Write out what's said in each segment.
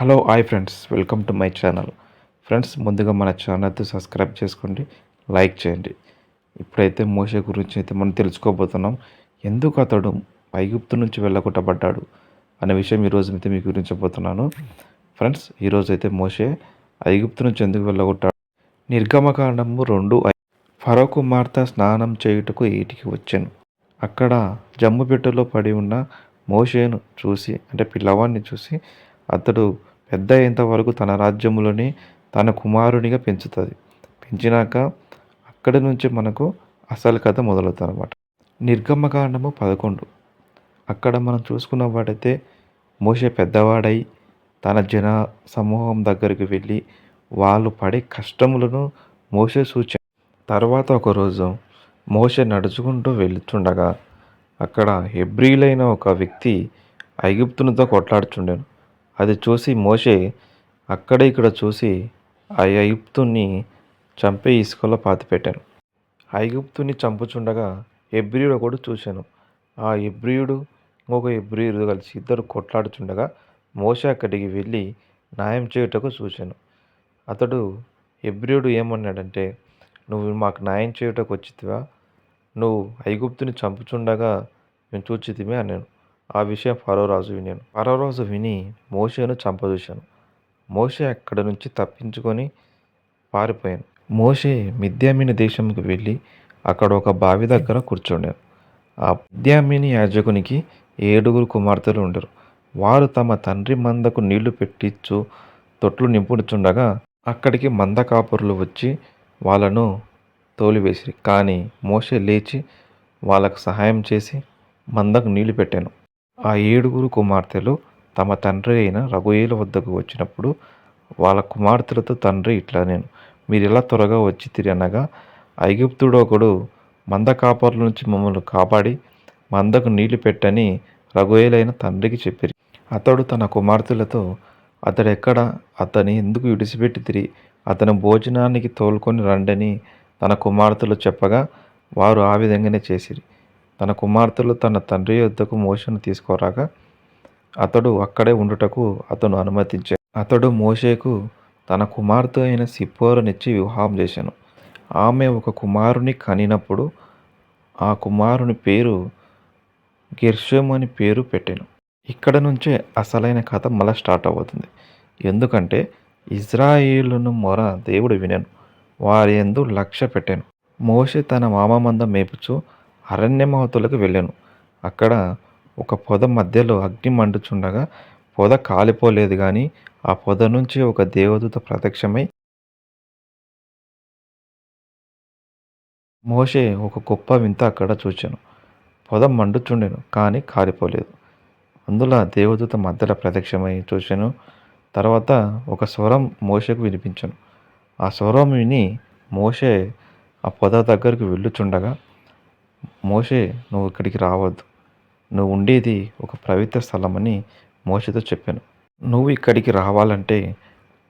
Hello hi friends. Welcome to my channel. Friends ముందుగా మన ఛానల్తో subscribe చేసుకోండి లైక్ చేయండి. ఇప్పుడైతే మోషే గురించి అయితే మనం తెలుసుకోబోతున్నాం. ఎందుకు అతడు ఐగుప్తు నుంచి వెళ్ళగొట్టబడ్డాడు అనే విషయం ఈరోజు అయితే మీకు గురించబోతున్నాను ఫ్రెండ్స్ ఈరోజు అయితే మోషే ఐగుప్తు నుంచి ఎందుకు వెళ్ళగొట్టాడు? నిర్గమకాండము రెండు ఫరో కుమార్తె స్నానం చేయుటకు ఈటికి వచ్చాను. అక్కడ జమ్ము పెట్టెలో పడి ఉన్న మోషేను చూసి అంటే పిల్లవాడిని చూసి అతడు పెద్ద అయ్యేంత వరకు తన రాజ్యములోనే తన కుమారునిగా పెంచుతుంది. పెంచినాక అక్కడి నుంచి మనకు అసలు కథ మొదలవుతుంది అనమాట నిర్గమకాండము పదకొండు. అక్కడ మనం చూసుకున్న వాడైతే మోషే పెద్దవాడై తన జన సమూహం దగ్గరికి వెళ్ళి వాళ్ళు పడే కష్టములను మోసే సూచన. తర్వాత ఒకరోజు మోసే నడుచుకుంటూ వెళ్తుండగా అక్కడ హెబ్రీలైన ఒక వ్యక్తి ఐగుప్తునితో కొట్లాడుచుండెను. అది చూసి మోషే అక్కడ ఇక్కడ చూసి ఆ ఐగుప్తుని చంపే ఇసుకలో పాతిపెట్టాను ఐగుప్తుని చంపుచుండగా ఎబ్రియుడు ఒకడు చూశాను. ఆ ఎబ్రియుడు ఇంకొక ఎబ్రియుడు కలిసి ఇద్దరు కొట్లాడుచుండగా మోషే అక్కడికి వెళ్ళి న్యాయం చేయుటకు చూశాను. అతడు ఎబ్రియుడు ఏమన్నాడంటే నువ్వు మాకు న్యాయం చేయుటకు వచ్చితివా? నువ్వు ఐగుప్తుని చంపుచుండగా మేము చూచితిమే అన్నాను. ఆ విషయం ఫరో రాజు వినాను. ఫరో రాజు విని మోషేను చంపదూశాను మోషే అక్కడ నుంచి తప్పించుకొని పారిపోయాను. మోషే మిద్యామిని దేశంకి వెళ్ళి అక్కడ ఒక బావి దగ్గర కూర్చుండాను. ఆ మిద్యామిని యాజకునికి ఏడుగురు కుమార్తెలు ఉండరు. వారు తమ తండ్రి మందకు నీళ్ళు పెట్టించు తొట్లు నింపుడుచుండగా అక్కడికి మంద కాపురులు వచ్చి వాళ్ళను తోలివేసిరి. కానీ మోషే లేచి వాళ్ళకు సహాయం చేసి మందకు నీళ్ళు పెట్టాను. ఆ ఏడుగురు కుమార్తెలు తమ తండ్రి అయిన రఘుయేల వద్దకు వచ్చినప్పుడు వాళ్ళ కుమార్తెలతో తండ్రి ఇట్లా నేను మీరు ఎలా త్వరగా వచ్చి తిరిగి అనగా ఐగుప్తుడు ఒకడు మంద కాపర్ల నుంచి మమ్మల్ని కాపాడి మందకు నీళ్ళు పెట్టని రఘుయేలైన తండ్రికి చెప్పిరి. అతడు తన కుమార్తెలతో అతడు ఎక్కడ? అతని ఎందుకు విడిచిపెట్టి తిరిగి? అతను భోజనానికి తోలుకొని రండని తన కుమార్తెలు చెప్పగా వారు ఆ విధంగానే చేసిరి. తన కుమార్తెలు తన తండ్రి యొద్దకు మోషను తీసుకురాగా అతడు అక్కడే ఉండుటకు అతను అనుమతించాడు అతడు మోషేకు తన కుమార్తె అయిన సిప్పోరనిచ్చి వివాహం చేశాను. ఆమె ఒక కుమారుని కనినప్పుడు ఆ కుమారుని పేరు గిర్షోమ్ అని పేరు పెట్టాను. ఇక్కడ నుంచే అసలైన కథ మళ్ళీ స్టార్ట్ అవుతుంది ఎందుకంటే ఇజ్రాయిలును మొర దేవుడు వినను. వారి ఎందు లక్ష్య పెట్టాను. మోషే తన మామ మంద మేపుచు అరణ్యమవతులకు వెళ్ళాను. అక్కడ ఒక పొద మధ్యలో అగ్ని మండుచుండగా పొద కాలిపోలేదు కానీ ఆ పొద నుంచి ఒక దేవదూత ప్రత్యక్షమై మోషే ఒక గొప్ప వింత అక్కడ చూచాను. పొద మండుచుండెను కానీ కాలిపోలేదు. అందులో దేవదూత మధ్యలో ప్రత్యక్షమై చూశాను తర్వాత ఒక స్వరం మోషకు వినిపించాను. ఆ స్వరం విని మోషే ఆ పొద దగ్గరికి వెళ్ళుచుండగా మోషే నువ్వు ఇక్కడికి రావద్దు. నువ్వు ఉండేది ఒక పవిత్ర స్థలం అని మోషతో చెప్పాను. నువ్వు ఇక్కడికి రావాలంటే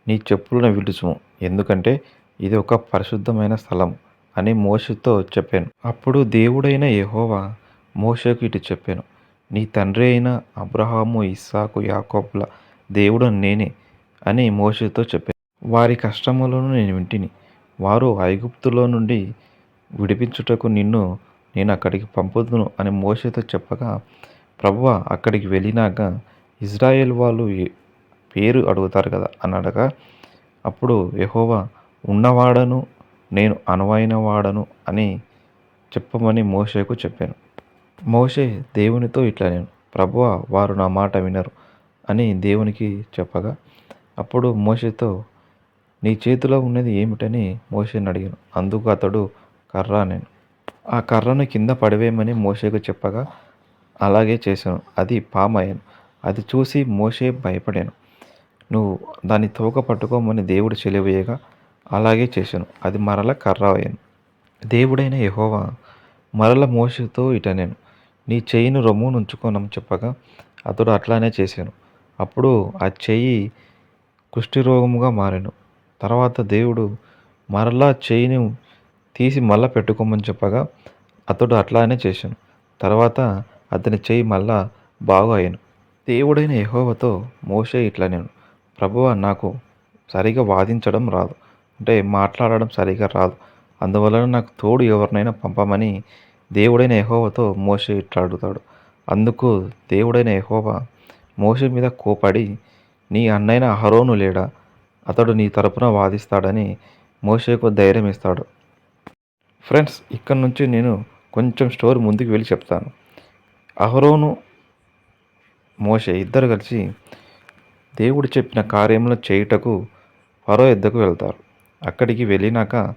నీ చెప్పులను విడుచుము. ఎందుకంటే ఇది ఒక పరిశుద్ధమైన స్థలం అని మోషతో చెప్పాను. అప్పుడు దేవుడైన యహోవా మోషకు ఇటు చెప్పాను. నీ తండ్రి అయిన అబ్రహాము ఇస్సాకు యాకోబుల దేవుడు నేనే అని మోషతో చెప్పాను. వారి కష్టములను నేను వింటిని. వారు ఐగుప్తులో నుండి విడిపించుటకు నిన్ను నేను అక్కడికి పంపుదును అని మోషతో చెప్పగా ప్రభువ అక్కడికి వెళ్ళినాక ఇజ్రాయెల్ వాళ్ళు పేరు అడుగుతారు కదా? అని అడగా అప్పుడు యహోవా ఉన్నవాడను నేను అనువైన వాడను అని చెప్పమని మోషేకు చెప్పాను. మోషే దేవునితో ఇట్లా నేను ప్రభువ వారు నా మాట వినరు అని దేవునికి చెప్పగా అప్పుడు మోషేతో నీ చేతిలో ఉన్నది ఏమిటని మోషేని అడిగాను. అందుకు అతడు కర్రా నేను ఆ కర్రను కింద పడవేయమని మోషేకు చెప్పగా అలాగే చేశాను. అది పామాయను. అది చూసి మోషే భయపడాను. నువ్వు దాన్ని తోక పట్టుకోమని దేవుడు చెలివేయగా అలాగే చేశాను. అది మరల కర్ర అయ్యాను దేవుడైన యహోవా మరల మోషతో ఇట నేను నీ చెయ్యిని రొమ్ము ఉంచుకోనని చెప్పగా అతడు అట్లానే చేశాను. అప్పుడు ఆ చెయ్యి కుష్ఠిరోగముగా మారాను. తర్వాత దేవుడు మరలా చెయ్యిని తీసి మళ్ళా పెట్టుకోమని చెప్పగా అతడు అట్లానే చేశాను. తర్వాత అతని చెయ్యి మళ్ళా బాగు అయ్యాను. దేవుడైన యహోవతో మోసే ఇట్లా నేను ప్రభువ నాకు సరిగా వాదించడం రాదు. అంటే మాట్లాడడం సరిగా రాదు. అందువలన నాకు తోడు ఎవరినైనా పంపమని దేవుడైన యహోవతో మోసే ఇట్లా అడుగుతాడు. అందుకు దేవుడైన యహోవ మోషే మీద కోపడి నీ అన్నైన అహరోను లేడా? అతడు నీ తరపున వాదిస్తాడని మోషేకు ధైర్యం ఇస్తాడు ఫ్రెండ్స్ ఇక్కడ నుంచి నేను కొంచెం స్టోరీ ముందుకు వెళ్ళి చెప్తాను. అహరోను మోషే ఇద్దరు కలిసి దేవుడు చెప్పిన కార్యంలో చేయుటకు ఫరో ఎద్దకు వెళ్తారు. అక్కడికి వెళ్ళినాక